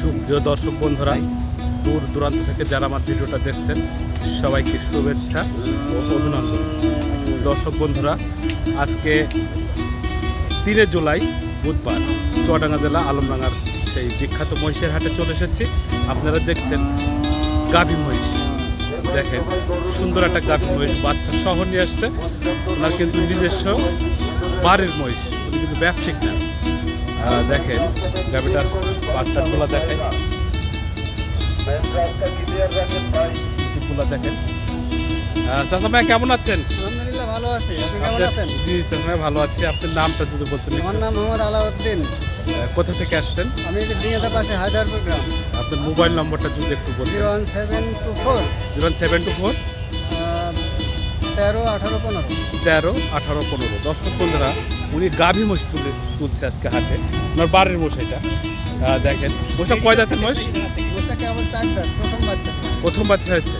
সুপ্রিয় দর্শক বন্ধুরা, দূর দূরান্ত থেকে যারা আমার ভিডিওটা দেখছেন, সবাইকে শুভেচ্ছা ও অভিনন্দন। দর্শক বন্ধুরা, আজকে তিনে জুলাই, বুধবার, চুয়াডাঙ্গা জেলা আলমডাঙ্গার সেই বিখ্যাত মহিষের হাটে চলে এসেছি। আপনারা দেখছেন গাভী মহিষ। দেখেন, সুন্দর একটা গাভী মহিষ, বাচ্চা সহ নিয়ে আসছে। ওনার কিন্তু নিজস্ব বাড়ির মহিষ কিন্তু ব্যবসায়িক না। দেখেন গাভিটার পাটটারগুলো দেখেন। দেখেন। চাচা ভাই কেমন আছেন? আলহামদুলিল্লাহ ভালো আছি। আপনি কেমন আপনার- আছেন? জি চাচা ভাই ভালো আছি। আপনার নামটা যদি বলতেন আমার নাম মোহাম্মদ আলাউদ্দিন। কোথা থেকে আসছেন? আমি ডিঙাতে পাশে হায়দারপুর গ্রাম। আপনার মোবাইল নম্বরটা যদি একটু বলতেন। Zero one seven two four. Zero one seven two four. তেরো আঠারো পনেরো। তেরো আঠারো পনেরো। দর্শক বন্ধুরা উনি গাভী মোষ তুলে তুলছে আজকে হাটে। ওনার বাড়ির মোষ এটা। দেখেন। মোষটা কয় দাঁতের মোষ চার দাঁত প্রথম বাচ্চা। প্রথম বাচ্চা হয়েছে।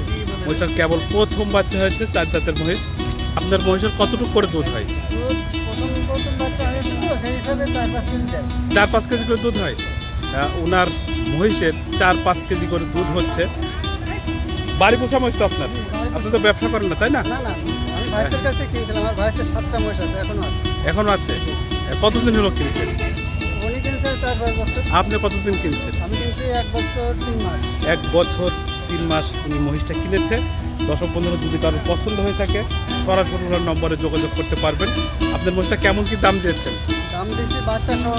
মহিষের কেবল প্রথম বাচ্চা হয়েছে চার দাঁতের মহিষ। আপনার মহিষের কতটুকু করে দুধ হয়? চার পাঁচ কেজি করে দুধ হয়। ওনার মহিষের চার পাঁচ কেজি করে দুধ হচ্ছে। বাড়ি পোষা মহিষ তো আপনার? আপনি তো ব্যবসা করেন না তাই না? না না আমি ভাইসের কাছ থেকে কিনছিলাম আমার ভাইসের সাতটা মহিষ আছে এখনও আছে। এখনও আছে? কতদিন হলো কিনছেন? উনি কিনছে চার পাঁচ বছর। আপনি কতদিন কিনছেন? আমি কিনছি এক বছর তিন মাস। এক বছর তিন মাস উনি মহিষটা কিনেছে। দর্শক পনেরো যদি কারোর পছন্দ হয়ে থাকে সরাসরি ওনার নম্বরে যোগাযোগ করতে পারবেন। আপনার মহিষটা কেমন কি দাম দিয়েছেন? দাম দিয়েছি বাচ্চা সহ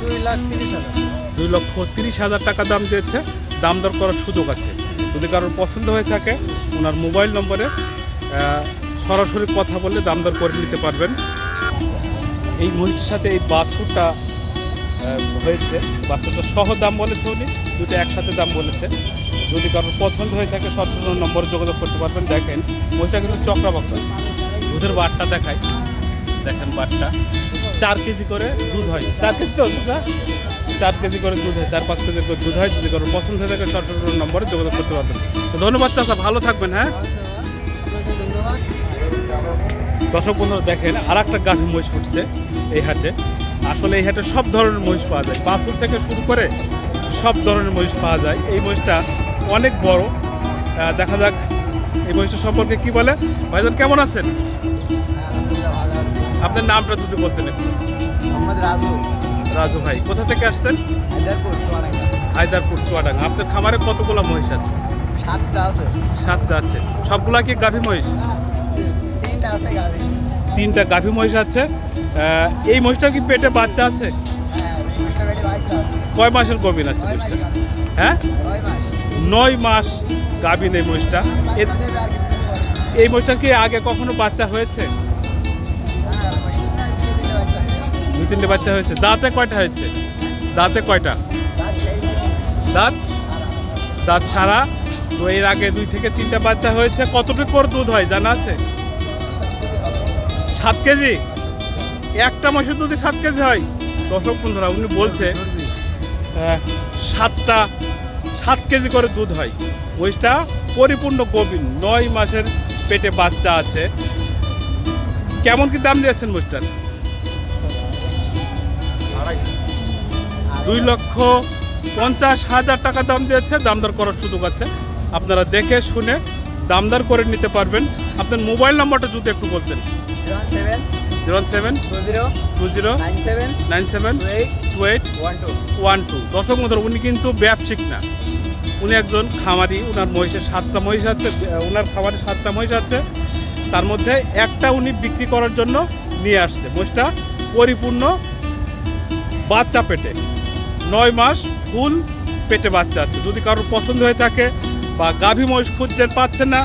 দুই লাখ তিরিশ হাজার। দুই লক্ষ তিরিশ হাজার টাকা দাম দিয়েছে। দাম দর করার সুযোগ আছে। যদি কারোর পছন্দ হয়ে থাকে, ওনার মোবাইল নম্বরে সরাসরি কথা বলে দাম দর করে নিতে পারবেন। এই মহিষটির সাথে এই বাছুরটা হয়েছে। বাছুরটা সহ দাম বলেছে উনি, দুটো একসাথে দাম বলেছে। যদি কারোর পছন্দ হয়ে থাকে, সরাসরি নম্বরে যোগাযোগ করতে পারবেন। দেখেন, মহিষটা কিন্তু চক্রা বাক্কা দুধের বাটটা দেখায় দেখেন বাটটা চার কেজি করে দুধ হয়। চার কেজি তো স্যার? চার কেজি করে দুধ হয় চার পাঁচ কেজি করে দুধ হয় যদি কারোর পছন্দ হয়ে থাকে সরাসরি নম্বরে যোগাযোগ করতে পারবেন। তো ধন্যবাদ চাচা ভালো থাকবেন হ্যাঁ? দর্শক বন্ধুরা দেখেন আর একটা গাভী মহিষ ফুটছে এই হাটে। আসলে এই হাটে সব ধরনের মহিষ পাওয়া যায়। বাছুর থেকে শুরু করে সব ধরনের মহিষ পাওয়া যায়। এই মহিষটা অনেক বড়। দেখা যাক এই মহিষটা সম্পর্কে কি বলে। ভাইজান কেমন আছেন? আপনার নামটা যদি বলতেন একটু। মোহাম্মদ রাজু। রাজু ভাই কোথা থেকে আসছেন? হায়দারপুর চুয়াডাঙ্গা। আপনার খামারে কতগুলো মহিষ আছে? সাতটা আছে। সাতটা আছে। সবগুলা কি গাভী মহিষ? তিনটা গাড়ি তিনটা গাভী মহিষ আছে। এই মহিষটা কি পেটে বাচ্চা আছে? হ্যাঁ কয় মাসের গভীর আছে মহিষটা? হ্যাঁ? নয় মাস গাভীন এই মহিষটা। এই মহিষটার কি আগে কখনো বাচ্চা হয়েছে? দুই তিনটে বাচ্চা হয়েছে। দাঁতে কয়টা হয়েছে? দাঁতে কয়টা? দাঁত। দাঁত ছাড়া। তো এর আগে দুই থেকে তিনটা বাচ্চা হয়েছে। কতটুকু করে দুধ হয়, জানা আছে? সাত কেজি? একটা মাসের দুধে সাত কেজি হয়। দর্শক বন্ধুরা, উনি বলছে সাতটা, সাত কেজি করে দুধ হয়। ওইটা পরিপূর্ণ গভীর। নয় মাসের পেটে বাচ্চা আছে। কেমন কি দাম দিয়েছেন মোষটার দুই লক্ষ পঞ্চাশ হাজার টাকা দাম দিয়েছে দামদার করার সুযোগ আছে। আপনারা দেখে শুনে দামদার করে নিতে পারবেন। আপনার মোবাইল নাম্বারটা যদি একটু বলতেন। Zero seven two zero nine seven, two eight one two. দর্শক মধ্যে উনি কিন্তু ব্যবসিক না। উনি একজন খামারি, উনার মহিষের সাতটা মহিষ আছে, উনার খামারে সাতটা মহিষ আছে। তার মধ্যে একটা উনি বিক্রি করার জন্য নিয়ে আসছে। মহিষটা পরিপূর্ণ বাচ্চা পেটে। নয় মাস ফুল পেটে বাচ্চা আছে। যদি কারোর পছন্দ হয়ে থাকে বা গাভী মহিষ খুঁজছেন, পাচ্ছেন না,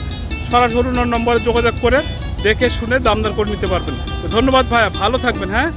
সরাসরি নম্বরে যোগাযোগ করে দেখে শুনে দামদার করে নিতে পারবেন। ধন্যবাদ ভাইয়া, ভালো থাকবেন হ্যাঁ?